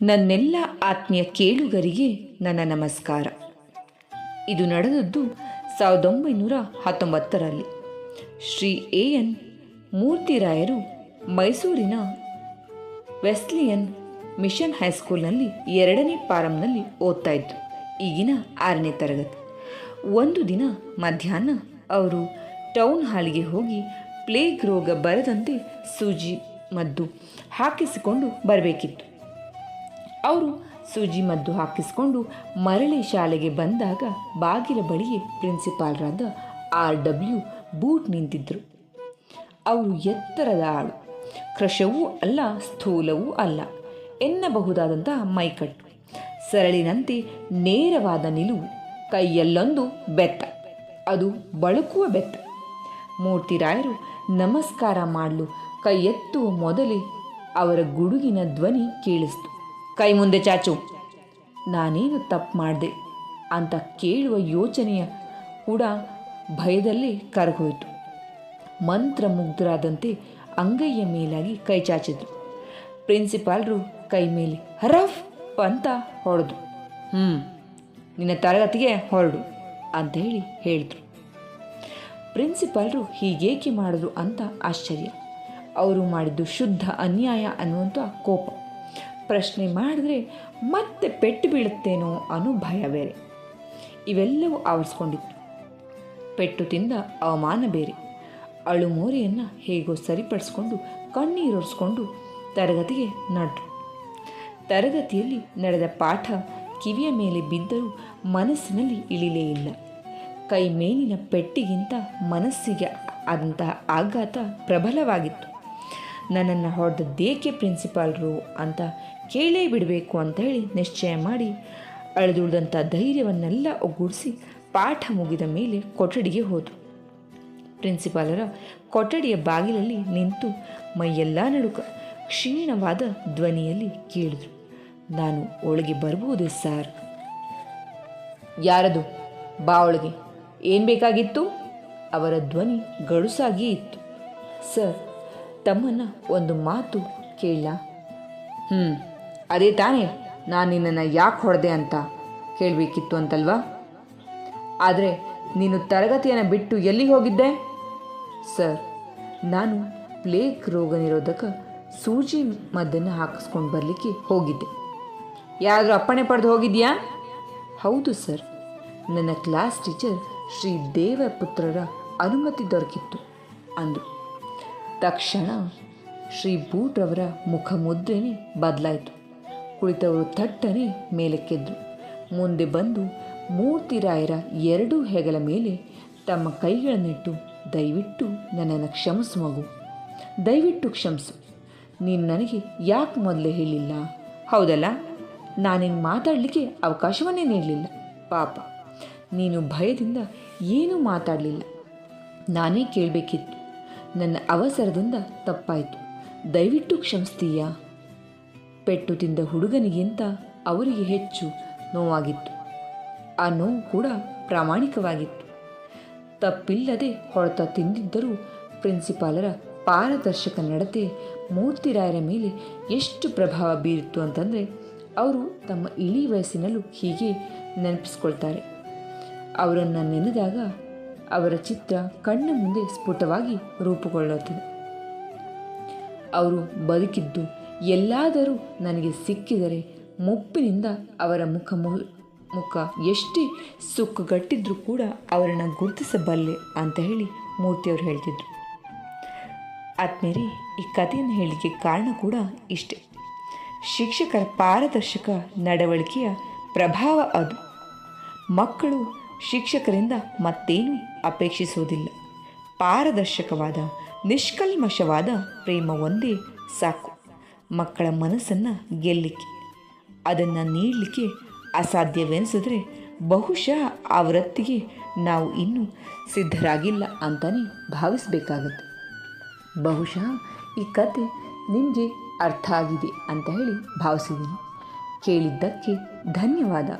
ನನ್ನೆಲ್ಲ ಆತ್ಮೀಯ ಕೇಳುಗರಿಗೆ ನನ್ನ ನಮಸ್ಕಾರ. ಇದು ನಡೆದದ್ದು ಸಾವಿರದ ಒಂಬೈನೂರ ಹತ್ತೊಂಬತ್ತರಲ್ಲಿ. ಶ್ರೀ ಎ ಎನ್ ಮೂರ್ತಿರಾಯರು ಮೈಸೂರಿನ ವೆಸ್ಲಿಯನ್ ಮಿಷನ್ ಹೈಸ್ಕೂಲ್ನಲ್ಲಿ ಎರಡನೇ ಫಾರಂನಲ್ಲಿ ಓದ್ತಾ ಇದ್ದರು ಈಗಿನ ಆರನೇ ತರಗತಿ. ಒಂದು ದಿನ ಮಧ್ಯಾಹ್ನ ಅವರು ಟೌನ್ ಹಾಲಿಗೆ ಹೋಗಿ ಪ್ಲೇಗ್ ರೋಗ ಬರದಂತೆ ಸೂಜಿ, ಮದ್ದು ಹಾಕಿಸಿಕೊಂಡು ಬರಬೇಕಿತ್ತು. ಅವರು ಸೂಜಿ ಮದ್ದು ಹಾಕಿಸಿಕೊಂಡು ಮರಳಿ ಶಾಲೆಗೆ ಬಂದಾಗ ಬಾಗಿಲ ಬಳಿಯೇ ಪ್ರಿನ್ಸಿಪಾಲ್ರಾದ ಆರ್ ಡಬ್ಲ್ಯೂ ಬೂಟ್ ನಿಂತಿದ್ದರು ಅವರು ಎತ್ತರದ ಆಳು. ಕ್ರಶವೂ ಅಲ್ಲ, ಸ್ಥೂಲವೂ ಅಲ್ಲ. ಎನ್ನಬಹುದಾದಂತಹ ಮೈಕಟ್ಟು. ಸರಳಿನಂತೆ ನೇರವಾದ ನಿಲುವು. ಕೈಯಲ್ಲೊಂದು ಬೆತ್ತ. ಅದು ಬಳುಕುವ ಬೆತ್ತ. ಮೂರ್ತಿರಾಯರು ನಮಸ್ಕಾರ ಮಾಡಲು ಕೈ ಎತ್ತುವ ಮೊದಲೇ ಅವರ ಗುಡುಗಿನ ಧ್ವನಿ ಕೇಳಿಸ್ತು. ಕೈ ಮುಂದೆ ಚಾಚು. ನಾನೇನು ತಪ್ಪು ಮಾಡಿದೆ ಅಂತ ಕೇಳುವ ಯೋಚನೆಯ ಕೂಡ ಭಯದಲ್ಲಿ ಕರಗೋಯಿತು. ಮಂತ್ರ ಮುಗ್ಧರಾದಂತೆ ಅಂಗೈಯ ಮೇಲಾಗಿ ಕೈ ಚಾಚಿದ್ರು. ಪ್ರಿನ್ಸಿಪಾಲ್ರು ಕೈ ಮೇಲೆ ಹರಫ್ ಅಂತ ಹೊಡೆದು ಹ್ಞೂ ನಿನ್ನ ತರಗತಿಗೆ ಹೊರಡು ಅಂತ ಹೇಳಿ ಹೇಳಿದ್ರು. ಪ್ರಿನ್ಸಿಪಾಲ್ರು ಹೀಗೇಕೆ ಮಾಡಿದ್ರು ಅಂತ ಆಶ್ಚರ್ಯ. ಅವರು ಮಾಡಿದ್ದು ಶುದ್ಧ ಅನ್ಯಾಯ ಅನ್ನುವಂಥ ಕೋಪ. ಪ್ರಶ್ನೆ ಮಾಡಿದ್ರೆ ಮತ್ತೆ ಪೆಟ್ಟು ಬೀಳುತ್ತೇನೋ ಅನ್ನೋ ಭಯ ಬೇರೆ. ಇವೆಲ್ಲವೂ ಆವರಿಸ್ಕೊಂಡಿತ್ತು. ಪೆಟ್ಟು ತಿಂದ ಅವಮಾನ ಬೇರೆ. ಅಳುಮೋರೆಯನ್ನು ಹೇಗೋ ಸರಿಪಡಿಸ್ಕೊಂಡು ಕಣ್ಣೀರೊರೆಸ್ಕೊಂಡು ತರಗತಿಗೆ ನಡ್ರು. ತರಗತಿಯಲ್ಲಿ ನಡೆದ ಪಾಠ ಕಿವಿಯ ಮೇಲೆ ಬಿದ್ದರೂ ಮನಸ್ಸಿನಲ್ಲಿ ಇಳಿಲೇ ಇಲ್ಲ. ಕೈ ಮೇಲಿನ ಪೆಟ್ಟಿಗಿಂತ ಮನಸ್ಸಿಗೆ ಆದಂತಹ ಆಘಾತ ಪ್ರಬಲವಾಗಿತ್ತು. ನನ್ನನ್ನು ಹೊಡೆದದ್ದೇಕೆ ಪ್ರಿನ್ಸಿಪಾಲ್ರು ಅಂತ ಕೇಳೇ ಬಿಡಬೇಕು ಅಂತ ಹೇಳಿ ನಿಶ್ಚಯ ಮಾಡಿ ಅಳೆದುಳಿದಂಥ ಧೈರ್ಯವನ್ನೆಲ್ಲ ಒಗ್ಗೂಡಿಸಿ ಪಾಠ ಮುಗಿದ ಮೇಲೆ ಕೊಠಡಿಗೆ ಹೋದರು. ಪ್ರಿನ್ಸಿಪಾಲರ ಕೊಠಡಿಯ ಬಾಗಿಲಲ್ಲಿ ನಿಂತು ಮೈಯೆಲ್ಲ ನಡುಕ ಕ್ಷೀಣವಾದ ಧ್ವನಿಯಲ್ಲಿ ಕೇಳಿದ್ರು. ನಾನು ಒಳಗೆ ಬರಬಹುದೇ ಸರ್? ಯಾರದು? ಬಾ ಒಳಗೆ. ಏನು ಬೇಕಾಗಿತ್ತು? ಅವರ ಧ್ವನಿ ಗಡುಸಾಗಿಯೇ ಇತ್ತು. ಸರ್, ತಮ್ಮನ್ನ ಒಂದು ಮಾತು ಕೇಳ ಹ್ಞೂ ಅದೇ ತಾನೇ ನಾನು ನಿನ್ನನ್ನು ಯಾಕೆ ಹೊಡೆದೆ ಅಂತ ಕೇಳಬೇಕಿತ್ತು ಅಂತಲ್ವಾ? ಆದರೆ ನೀನು ತರಗತಿಯನ್ನು ಬಿಟ್ಟು ಎಲ್ಲಿಗೆ ಹೋಗಿದ್ದೆ? ಸರ್, ನಾನು ಪ್ಲೇಗ್ ರೋಗ ನಿರೋಧಕ ಸೂಜಿ ಮದ್ದನ್ನು ಹಾಕಿಸ್ಕೊಂಡು ಬರಲಿಕ್ಕೆ ಹೋಗಿದ್ದೆ. ಯಾರಾದರೂ ಅಪ್ಪಣೆ ಪಡೆದು ಹೋಗಿದೆಯಾ? ಹೌದು ಸರ್, ನನ್ನ ಕ್ಲಾಸ್ ಟೀಚರ್ ಶ್ರೀ ದೇವಪುತ್ರರ ಅನುಮತಿ ದೊರಕಿತ್ತು ಅಂದರು. ತಕ್ಷಣ ಶ್ರೀ ಭೂಟ್ರವರ ಮುಖಮುದ್ರೆನೇ ಬದಲಾಯಿತು. ಕುಳಿತವರು ಥಟ್ಟನೆ ಮೇಲಕ್ಕೆದ್ರು. ಮುಂದೆ ಬಂದು ಮೂರ್ತಿರಾಯರ ಎರಡೂ ಹೆಗಲ ಮೇಲೆ ತಮ್ಮ ಕೈಗಳನ್ನಿಟ್ಟು, ದಯವಿಟ್ಟು ನನ್ನನ್ನು ಕ್ಷಮಿಸು ಮಗು. ದಯವಿಟ್ಟು ಕ್ಷಮಿಸು. ನೀನು ನನಗೆ ಯಾಕೆ ಮೊದಲೇ ಹೇಳಿಲ್ಲ? ಹೌದಲ್ಲ ನಾನಿನ್ನು ಮಾತಾಡಲಿಕ್ಕೆ ಅವಕಾಶವನ್ನೇ ನೀಡಲಿಲ್ಲ. ಪಾಪ, ನೀನು ಭಯದಿಂದ ಏನೂ ಮಾತಾಡಲಿಲ್ಲ. ನಾನೇ ಕೇಳಬೇಕಿತ್ತು. ನನ್ನ ಅವಸರದಿಂದ ತಪ್ಪಾಯಿತು. ದಯವಿಟ್ಟು ಕ್ಷಮಿಸ್ತೀಯಾ? ಪೆಟ್ಟು ತಿಂದ ಹುಡುಗನಿಗಿಂತ ಅವರಿಗೆ ಹೆಚ್ಚು ನೋವಾಗಿತ್ತು. ಆ ನೋವು ಕೂಡ ಪ್ರಾಮಾಣಿಕವಾಗಿತ್ತು. ತಪ್ಪಿಲ್ಲದೆ ಹೊಡೆತ ತಿಂದಿದ್ದರೂ ಪ್ರಿನ್ಸಿಪಾಲರ ಪಾರದರ್ಶಕ ನಡತೆ ಮೂರ್ತಿರಾಯರ ಮೇಲೆ ಎಷ್ಟು ಪ್ರಭಾವ ಬೀರಿತ್ತು ಅಂತಂದರೆ ಅವರು ತಮ್ಮ ಇಳಿ ವಯಸ್ಸಿನಲ್ಲೂ ಹೀಗೆ ನೆನಪಿಸ್ಕೊಳ್ತಾರೆ. ಅವರನ್ನು ನೆನೆದಾಗ ಅವರ ಚಿತ್ರ ಕಣ್ಣ ಮುಂದೆ ಸ್ಫುಟವಾಗಿ ರೂಪುಗೊಳ್ಳುತ್ತದೆ. ಅವರು ಬದುಕಿದ್ದು ಎಲ್ಲಾದರೂ ನನಗೆ ಸಿಕ್ಕಿದರೆ ಮುಪ್ಪಿನಿಂದ ಅವರ ಮುಖ ಮುಖ ಎಷ್ಟೇ ಸುಕ್ಕುಗಟ್ಟಿದ್ರೂ ಕೂಡ ಅವರನ್ನು ಗುರುತಿಸಬಲ್ಲೆ ಅಂತ ಹೇಳಿ ಮೂರ್ತಿಯವರು ಹೇಳ್ತಿದ್ರು. ಆದ್ಮೇಲೆ ಈ ಕಥೆಯನ್ನು ಹೇಳಿಕೆ ಕಾರಣ ಕೂಡ ಇಷ್ಟೆ. ಶಿಕ್ಷಕರ ಪಾರದರ್ಶಕ ನಡವಳಿಕೆಯ ಪ್ರಭಾವ ಅದು. ಮಕ್ಕಳು ಶಿಕ್ಷಕರಿಂದ ಮತ್ತೇನು ಅಪೇಕ್ಷಿಸುವುದಿಲ್ಲ. ಪಾರದರ್ಶಕವಾದ, ನಿಷ್ಕಲ್ಮಶವಾದ ಪ್ರೇಮ ಒಂದೇ ಸಾಕು. ಮಕ್ಕಳ ಮನಸ್ಸನ್ನು ಗೆಲ್ಲಲಿಕ್ಕೆ ಅದನ್ನು ನೀಡಲಿಕ್ಕೆ ಅಸಾಧ್ಯವೆನಿಸಿದ್ರೆ ಬಹುಶಃ ಆ ವೃತ್ತಿಗೆ ನಾವು ಇನ್ನೂ ಸಿದ್ಧರಾಗಿಲ್ಲ ಅಂತಲೇ ಭಾವಿಸಬೇಕಾಗತ್ತೆ. ಬಹುಶಃ ಈ ಕತೆ ನಿಮಗೆ ಅರ್ಥ ಆಗಿದೆ ಅಂತ ಹೇಳಿ ಭಾವಿಸಿದ್ದೀನಿ. ಕೇಳಿದ್ದಕ್ಕೆ ಧನ್ಯವಾದ.